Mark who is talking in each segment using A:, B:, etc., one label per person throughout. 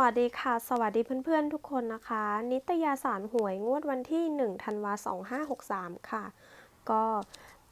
A: วัสดีค่ะ สวัสดีเพื่อนๆทุกคนนะคะ นิตยาสารหวยงวดวันที่1ธันวา2563 ค่ะ ก็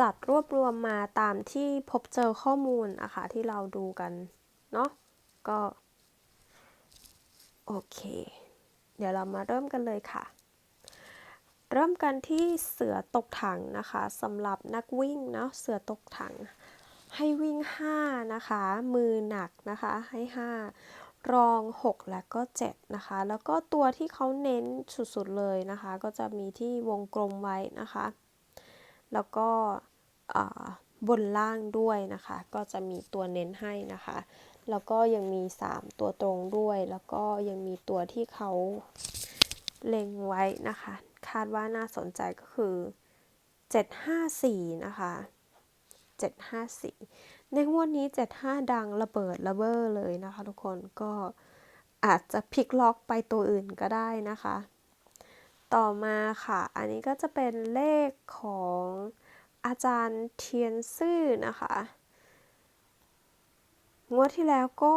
A: จัดรวบรวมมาตามที่พบเจอข้อมูลนะคะที่เราดูกัน เนาะก็ โอเค เดี๋ยวเรามาเริ่มกันเลยค่ะ เริ่มกันที่เสือตกถังนะคะสำหรับนักวิ่งเนาะเสือตกถัง ให้วิ่ง 5 นะคะ มือหนักนะคะให้ 5 รอง 6 และก็ 7 นะคะ แล้วก็ตัวที่เขาเน้นสุดๆเลยนะคะ ก็จะมีที่วงกลมไว้นะคะ แล้วก็บนล่างด้วยนะคะ ก็จะมีตัวเน้นให้นะคะ แล้วก็ยังมี 3 ตัวตรงด้วย แล้วก็ยังมีตัวที่เขาเล็งไว้นะคะ คาดว่าน่าสนใจก็คือ 754 นะคะ 754 ในงวดนี้ 75 ดังระเบิดระเบ้อเลยนะคะ ทุกคนก็อาจจะพลิกล็อกไปตัวอื่นก็ได้นะคะ ต่อมาค่ะ อันนี้ก็จะเป็นเลขของอาจารย์เทียนซื่อนะคะ งวดที่แล้วก็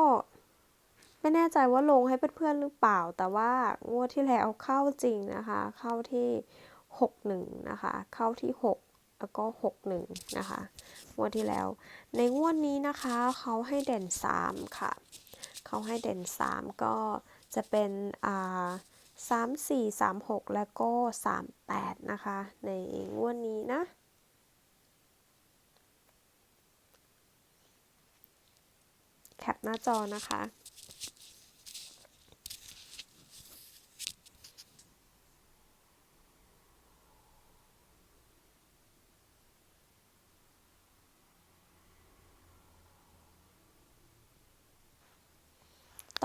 A: ไม่แน่ใจว่าลงให้เพื่อนๆหรือเปล่า แต่ว่างวดที่แล้วเข้าจริงนะคะ เข้าที่ 61 นะคะ เข้าที่ 6 แล้วก็ 61 นะคะ งวดที่แล้ว ในงวดนี้นะคะเขาให้เด่น 3 ค่ะ เขาให้เด่น 3 ก็จะเป็นอ่า3 4 3 6แล้วก็3 8นะคะ ในงวดนี้นะ แคปหน้าจอนะคะ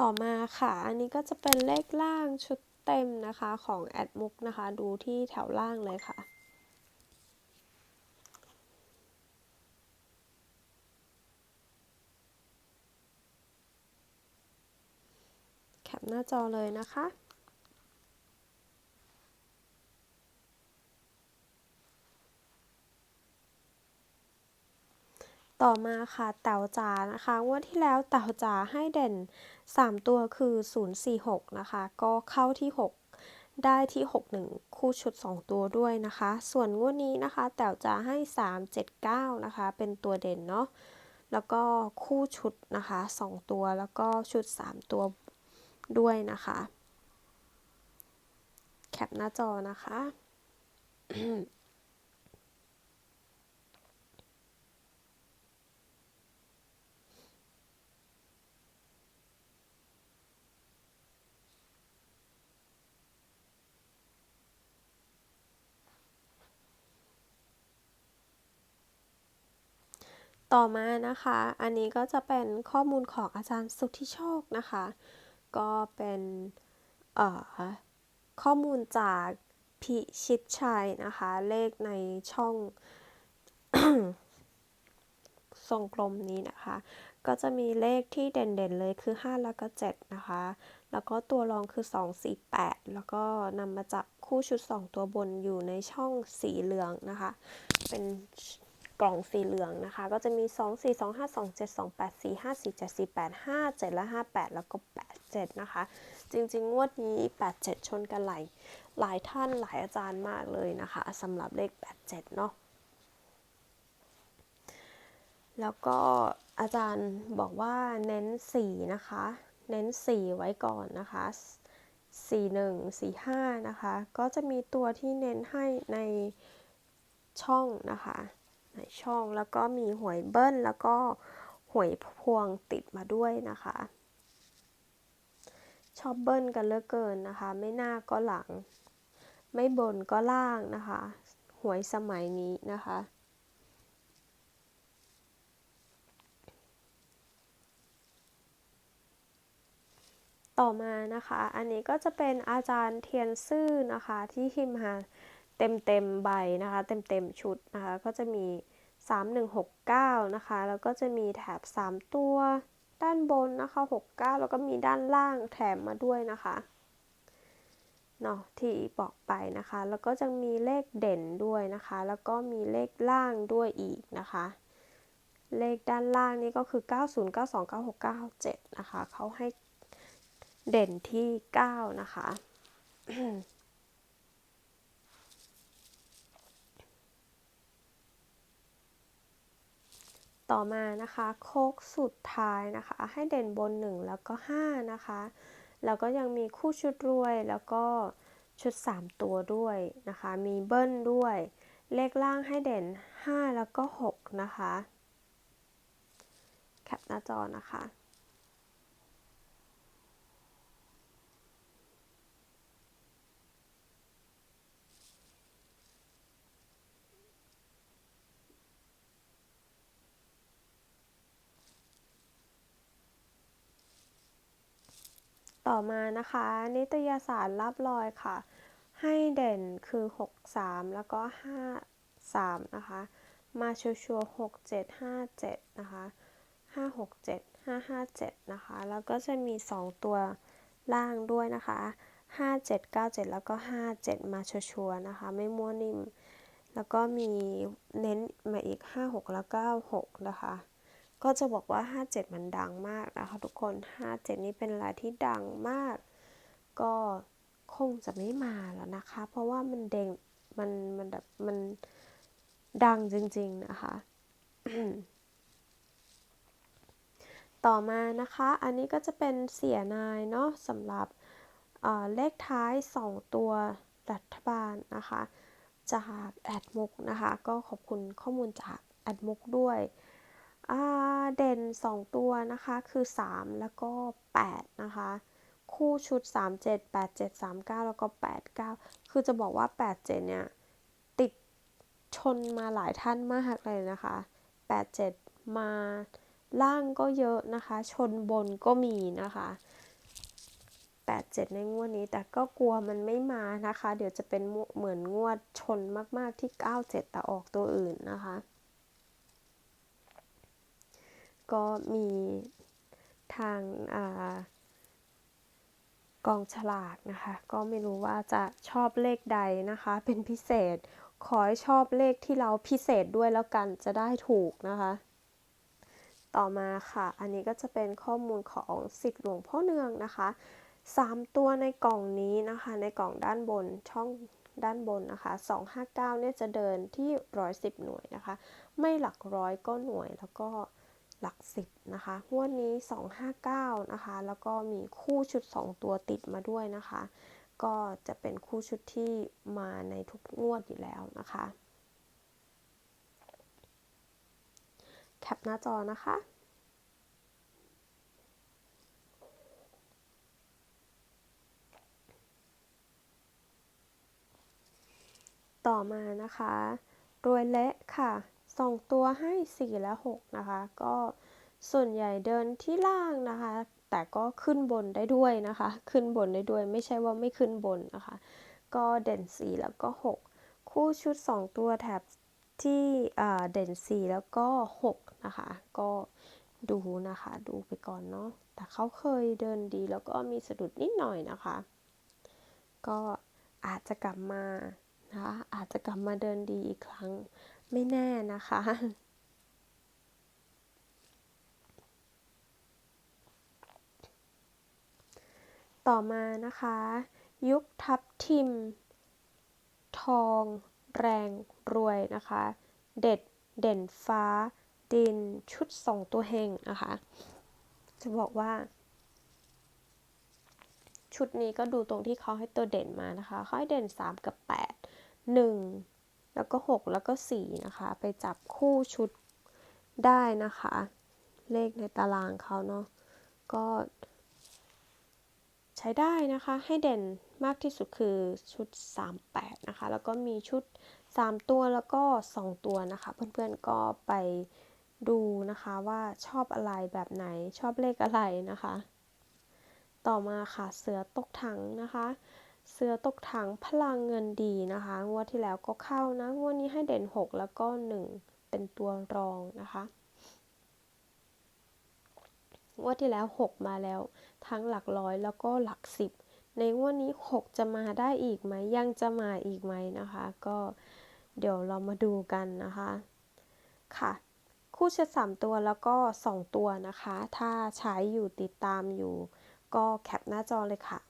A: ต่อมาค่ะ อันนี้ก็จะเป็นเลขล่างชุดเต็มนะคะของแอดมุกนะคะ ดูที่แถวล่างเลยค่ะแคปหน้าจอเลยนะคะ ต่อมาค่ะเต่าจ๋านะคะงวดที่แล้วเต่าจ๋าให้เด่น 3 ตัวคือ 046 นะคะ ก็เข้าที่ 6 ได้ที่ 61 คู่ชุด 2 ตัวด้วยนะคะ ส่วนงวดนี้นะคะเต่าจ๋าให้ 379 นะคะ เป็นตัวเด่นเนาะแล้วก็คู่ชุดนะคะ 2 ตัวแล้วก็ชุด 3 ตัวด้วยนะคะ แคปหน้าจอนะคะ ต่อมานะคะ อันนี้ก็จะเป็นข้อมูลของอาจารย์สุทธิโชคนะคะ ก็เป็นข้อมูลจากพิชิตชัยนะคะ เลขในช่องทรงกลมนี้นะคะ ก็จะมีเลขที่เด่นๆเลยคือ 5 แล้วก็ 7 นะคะ แล้วก็ตัวรองคือ 2 4 8 แล้วก็นำมาจับคู่ชุด 2 ตัวบนอยู่ในช่องสีเหลืองนะคะ เป็น กล่องสีเหลืองนะคะ ก็จะมี 2 4 2 5 2 7 2 8 4 5 4 7 4 8 5 7 และ 58 แล้วก็ 87 นะคะ จริงๆ งวดนี้ 87 ชนกันหลายหลายท่านหลายอาจารย์มากเลยนะคะสำหรับเลข 87 เนาะแล้วก็อาจารย์บอกว่าเน้น 4 นะคะ เน้น 4 ไว้ก่อนนะคะ41 45 นะคะ ก็จะมีตัวที่เน้นให้ในช่องนะคะ ในช่องแล้วก็มีหวยเบิ้ลแล้วก็หวยพวงติดมาด้วยนะคะ ชอบเบิ้ลกันเลือเกินนะคะ ไม่หน้าก็หลัง ไม่บนก็ล่างนะคะหวยสมัยนี้นะคะต่อมานะคะ อันนี้ก็จะเป็นอาจารย์เทียนซื่อนะคะ ที่ทิมมา เต็มเต็มใบนะคะ เต็มเต็มชุดนะคะ ก็จะมี 3169 นะคะ แล้วก็จะมีแถบ 3 ตัวด้านบนนะคะ 69 แล้วก็มีด้านล่างแถมมาด้วยนะคะเนาะที่บอกไปนะคะ แล้วก็จะมีเลขเด่นด้วยนะคะ แล้วก็มีเลขล่างด้วยอีกนะคะ เลขด้านล่างนี่ก็คือ 90 92 96 97 นะคะเขาให้เด่นที่ 9 นะคะ ต่อมานะคะโค้กสุดท้ายนะคะ ให้เด่นบน 1 แล้วก็ 5 นะคะ แล้วก็ยังมีคู่ชุดรวยแล้วก็ชุด 3 ตัวด้วยนะคะ มีเบิ้ลด้วย เลขล่างให้เด่น 5 แล้วก็ 6 นะคะ แคปหน้าจอนะคะ ต่อมานะคะ นิตยสารรับรอยค่ะ ให้เด่นคือ 6 3 แล้วก็ 5 3 นะคะ มาชัวร์ๆ6 7 5 7 นะคะ 5 6 7 5 5 7 นะคะ แล้วก็จะมี 2 ตัวล่างด้วยนะคะ 5 7 9 7 แล้วก็ 5 7 มาชัวร์ๆนะคะ ไม่มั่วนิ่ม แล้วก็มีเน้นมาอีก 5 6 แล้วก็6นะคะ ก็จะบอกว่า 57 มันดังมากนะคะทุกคน 57 นี่เป็นอะไรที่ดังมาก ก็คงจะไม่มาแล้วนะคะ เพราะว่ามันเด้งมันมันแบบมันดังจริงๆนะคะ ต่อมานะคะ อันนี้ก็จะเป็นเสียนายเนาะสำหรับเลขท้าย 2 ตัวรัฐบาลนะคะ จากแอดมุกนะคะ ก็ขอบคุณข้อมูลจากแอดมุกด้วย เด่น 2 ตัวนะคะคือ 3 แล้วก็ 8 นะคะ คู่ชุด 3 7 8 7 3 9 แล้วก็ 8 9 คือจะบอกว่า 8 7 เนี่ย ติดชนมาหลายท่านมากเลยนะคะ 8 7 มาล่างก็เยอะนะคะ ชนบนก็มีนะคะ 8 7 ในงวดนี้ แต่ก็กลัวมันไม่มานะคะ เดี๋ยวจะเป็นเหมือนงวดชนมาก ๆ ที่ 9 7 แต่ออกตัวอื่นนะคะ ก็มีทางกองฉลากนะคะ ก็ไม่รู้ว่าจะชอบเลขใดนะคะ เป็นพิเศษ ขอให้ชอบเลขที่เราพิเศษด้วยแล้วกันจะได้ถูกนะคะ ต่อมาค่ะ อันนี้ก็จะเป็นข้อมูลของสิทธิ์หลวงพ่อเนืองนะคะ3ตัวในกล่องนี้นะคะ ในกล่องด้านบนช่องด้านบนนะคะ 259เนี่ยจะเดินที่ 110 หน่วยนะคะ ไม่หลักร้อยก็หน่วยแล้วก็ หลักสิบนะคะงวดนี้ 259 นะคะ แล้วก็มีคู่ชุด 2 ตัวติดมาด้วยนะคะ ก็จะเป็นคู่ชุดที่มาในทุกงวดอยู่แล้วนะคะ แคปหน้าจอนะคะต่อมานะคะ รวยเละค่ะ 2 ตัวให้ 4 และ 6 นะคะ ก็ส่วนใหญ่เดินที่ล่างนะคะ แต่ก็ขึ้นบนได้ด้วยนะคะ ขึ้นบนได้ด้วยไม่ใช่ว่าไม่ขึ้นบนนะคะ ก็เด่น 4 แล้วก็ 6 คู่ชุด 2 ตัวแถบที่เด่น 4 แล้วก็ 6 นะคะ ก็ดูนะคะ ดูไปก่อนเนาะแต่เขาเคยเดินดีแล้วก็มีสะดุดนิดหน่อยนะคะ ก็อาจจะกลับมานะคะอาจจะกลับมาเดินดีอีกครั้ง ไม่แน่นะคะ ต่อมานะคะ ยุคทับทิม ทอง แรงรวยนะคะ เด็ดเด่นฟ้า ดินชุดสองตัวเฮงนะคะ จะบอกว่า ชุดนี้ก็ดูตรงที่เขาให้ตัวเด่นมานะคะเขาให้เด่น 3 กับ 8 1 แล้วก็ 6 แล้วก็ 4 นะคะ ไปจับคู่ชุดได้นะคะ เลขในตารางเขาเนาะก็ ใช้ได้นะคะ ให้เด่นมากที่สุดคือชุด 38 นะคะ แล้วก็มีชุด 3 ตัวแล้วก็ 2 ตัวนะคะ เพื่อนๆก็ไปดูนะคะว่าชอบอะไรแบบไหนชอบเลขอะไรนะคะ ต่อมาค่ะเสือตกถังนะคะ เสือตกถังพลังเงินดีนะคะ งวดที่แล้วก็เข้านะ งวดนี้ให้เด่น 6 แล้วก็ 1 เป็นตัวรองนะคะ งวดที่แล้ว 6 มาแล้ว ทั้งหลักร้อยแล้วก็หลักสิบในงวดนี้ 6 จะมาได้อีกไหม ยังจะมาอีกไหมนะคะ ก็เดี๋ยวเรามาดูกันนะคะ ค่ะ คู่เชดสามตัวแล้วก็ 2 ตัวนะคะ ถ้าใช้อยู่ติดตามอยู่ ก็แคปหน้าจอเลยค่ะ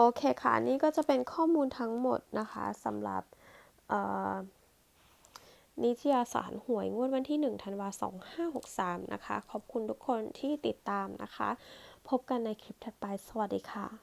A: โอเคค่ะ นี่ก็จะเป็นข้อมูลทั้งหมดนะคะสำหรับนิตยสารหวยงวดวันที่ 1 ธันวาคม 2563 นะคะ ขอบคุณทุกคนที่ติดตามนะคะ พบกันในคลิปถัดไป สวัสดีค่ะ